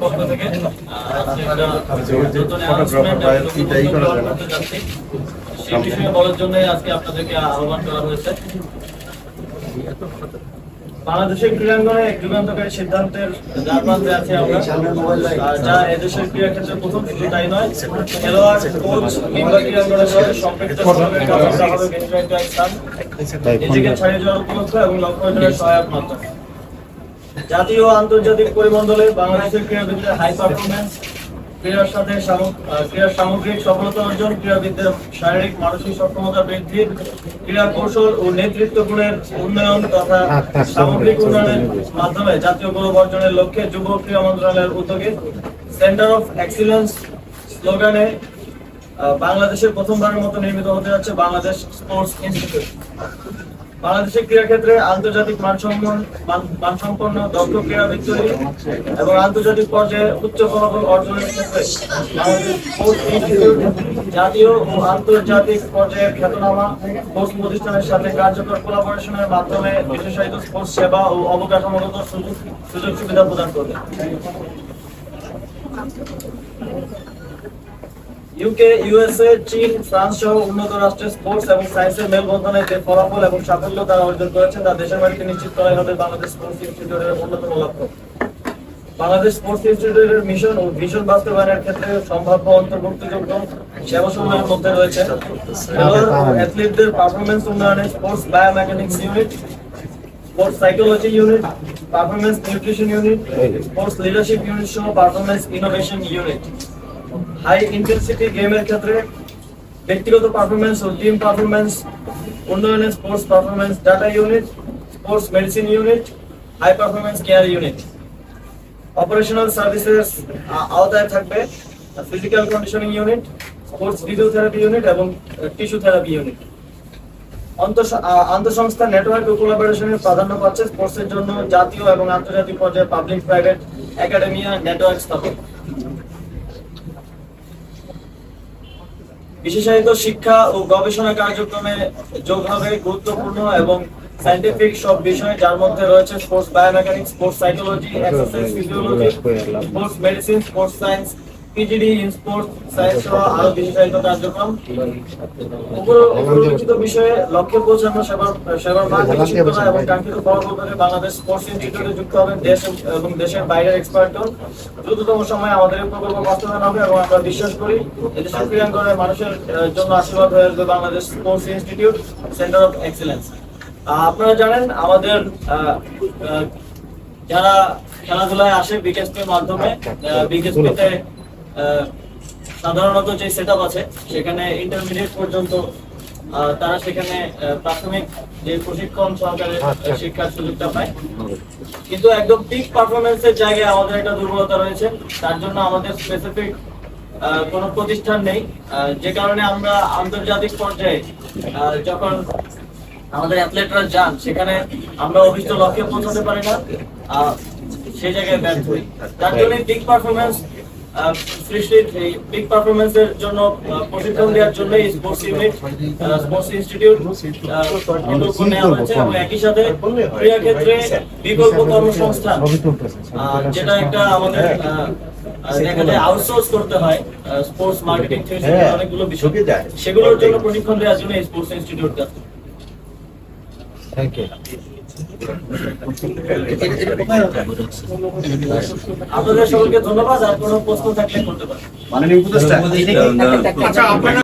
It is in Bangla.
পক্ষ থেকে আহ, আজকে একটা নতুন announcement এবং নতুন প্রোগ্রাম করতে যাচ্ছি। সেই বিষয়ে বলার জন্য আজকে আপনাদেরকে আহ্বান করা হয়েছে। বাংলাদেশের ক্রীড়াঙ্গনে এক যুগান্তকারী সিদ্ধান্তের আছি আমরা। যা এদেশের ক্রীড়া ক্ষেত্রে প্রথম শুধু তাই নয় খেলোয়াড় কোচ কিংবা ক্রীড়াঙ্গনের সাথে সম্পৃক্ত সবাইকে কাছে নিজেকে ছাড়িয়ে যাওয়ার উপলক্ষ এবং লক্ষ্য অর্জনের সহায়ক মাধ্যম। জাতীয় আন্তর্জাতিক পরিমণ্ডলে বাংলাদেশের ক্রীড়াবিদদের হাই পারফরমেন্স ক্রীড়ার সাথে ক্রীড়ার সামগ্রিক সফলতা অর্জন ক্রীড়াবিদদের শারীরিক মানসিক সক্ষমতা বৃদ্ধি ক্রীড়া কৌশল ও নেতৃত্ব গুণের উন্নয়ন তথা সামগ্রিক উন্নয়নের মাধ্যমে জাতীয় গৌরব অর্জনের লক্ষ্যে যুব ক্রীড়া মন্ত্রণালয়ের উদ্যোগে সেন্টার অফ এক্সিলেন্স স্লোগানে বাংলাদেশের প্রথমবারের মতো নির্মিত হতে যাচ্ছে বাংলাদেশ স্পোর্টস ইনস্টিটিউট। বাংলাদেশের ক্রীড়া ক্ষেত্রে আন্তর্জাতিক মানসম্পন্ন মানসম্পন্ন, দক্ষ ক্রীড়াবিদ তৈরি এবং আন্তর্জাতিক পর্যায়ে উচ্চ ফলাফল অর্জনের ক্ষেত্রে জাতীয় ও আন্তর্জাতিক পর্যায়ে খ্যাতনামা স্পোর্টস প্রতিষ্ঠানের সাথে কার্যকর কোলাবোরেশনের মাধ্যমে বিশেষায়িত স্পোর্টস সেবা ও অবকাঠামোগত সুযোগ সুযোগ সুবিধা প্রদান করবে। ইউকে ইউএসএ চীন ফ্রান্স সহ উন্নত রাষ্ট্রের স্পোর্টস এবং সায়েন্সের মেলবন্ধনে যে ফলাফল এবং সাফল্য তারা অর্জন করেছেন, তা দেশের বাড়িতে নিশ্চিত করাই হবে বাংলাদেশ স্পোর্টস ইনস্টিটিউটের অন্যতম লক্ষ্য। বাংলাদেশ স্পোর্টস ইনস্টিটিউটের মিশন ও ভিশন বাস্তবায়নের ক্ষেত্রে সম্ভাব্য অন্তর্ভুক্তিযোগ্য সেবাসমূহের মধ্যে রয়েছে অ্যাথলিটদের পারফরমেন্স উন্নয়নে sports biomechanics unit sports psychology unit performance nutrition unit sports leadership unit সহ performance innovation unit high intensity গেমের ক্ষেত্রে ব্যক্তিগত পারফরমেন্স ও টিম পারফরমেন্স উন্নয়নের sports performance data unit sports medicine unit high performance care unit operational services আওতায় থাকবে physical conditioning unit sports physiotherapy unit এবং টিস্যু থেরাপি ইউনিট আন্তঃসংস্থা নেটওয়ার্ক ও কোলাবোরেশনের প্রাধান্য পাচ্ছে স্পোর্টসের জন্য জাতীয় এবং আন্তর্জাতিক পর্যায়ে পাবলিক প্রাইভেট একাডেমিয়া নেটওয়ার্ক স্থাপন। বিশেষায়িত শিক্ষা ও গবেষণা কার্যক্রমে যোগ হবে গুরুত্বপূর্ণ এবং সাইন্টিফিক সব বিষয় যার মধ্যে রয়েছে sports biomechanics sports psychology exercise physiology sports medicine sports science PGD in sports science সহ আরও কার্যক্রম। বিষয়ে লক্ষ্যে পৌঁছানো সেবার সেবার এবং কাঙ্ক্ষিত ফলাফল বাংলাদেশ স্পোর্টস ইনস্টিটিউটে যুক্ত দেশ এবং দেশের বাইরের এক্সপার্টও দ্রুততম সময়ে আমাদের এই প্রকল্প বাস্তবায়ন হবে এবং আমরা বিশ্বাস করি এদেশের মানুষের জন্য আশীর্বাদ হয়ে আসবে Bangladesh sports institute centre of excellence আপনারা জানেন আমাদের যারা খেলাধুলায় আসে বিকেএসপির মাধ্যমে বিকেএসপিতে সাধারণত যে সেট আছে সেখানে ইন্টারমিডিয়েট পর্যন্ত তারা সেখানে প্রাথমিক যে প্রশিক্ষণ সহকারে শিক্ষার সুযোগটা পায়। কিন্তু একদম পিক পারফরমেন্সের জায়গায় আমাদের একটা দুর্বলতা রয়েছে। তার জন্য আমাদের স্পেসিফিক কোনো প্রতিষ্ঠান নেই। যে কারণে আমরা আন্তর্জাতিক পর্যায়ে যখন আমাদের অ্যাথলেটরা যান সেখানে আমরা অভিষ্ট লক্ষ্যে পৌঁছাতে পারি না। আহ, সেই জায়গায় ব্যর্থ হই। তার জন্য পিক পারফরমেন্স সৃষ্টির এই পিক পারফরমেন্সের জন্য প্রশিক্ষণ দেওয়ার জন্য স্পোর্টস ইউনিট স্পোর্টস ইনস্টিটিউট প্রকল্প নেওয়া হয়েছে এবং একই সাথে ক্রীড়া ক্ষেত্রে বিকল্প কর্মসংস্থান যেটা একটা আমাদের দেখা যায় আউটসোর্স করতে হয় স্পোর্টস মার্কেটিং অনেকগুলো বিষয়। সেগুলোর জন্য প্রশিক্ষণ দেওয়ার জন্য স্পোর্টস ইনস্টিটিউট থ্যাংক ইউ আপনাদের সকলকে ধন্যবাদ আর কোনো প্রশ্ন থাকলে করতে পারেন। মাননীয় উপদেষ্টা। আচ্ছা আপনারা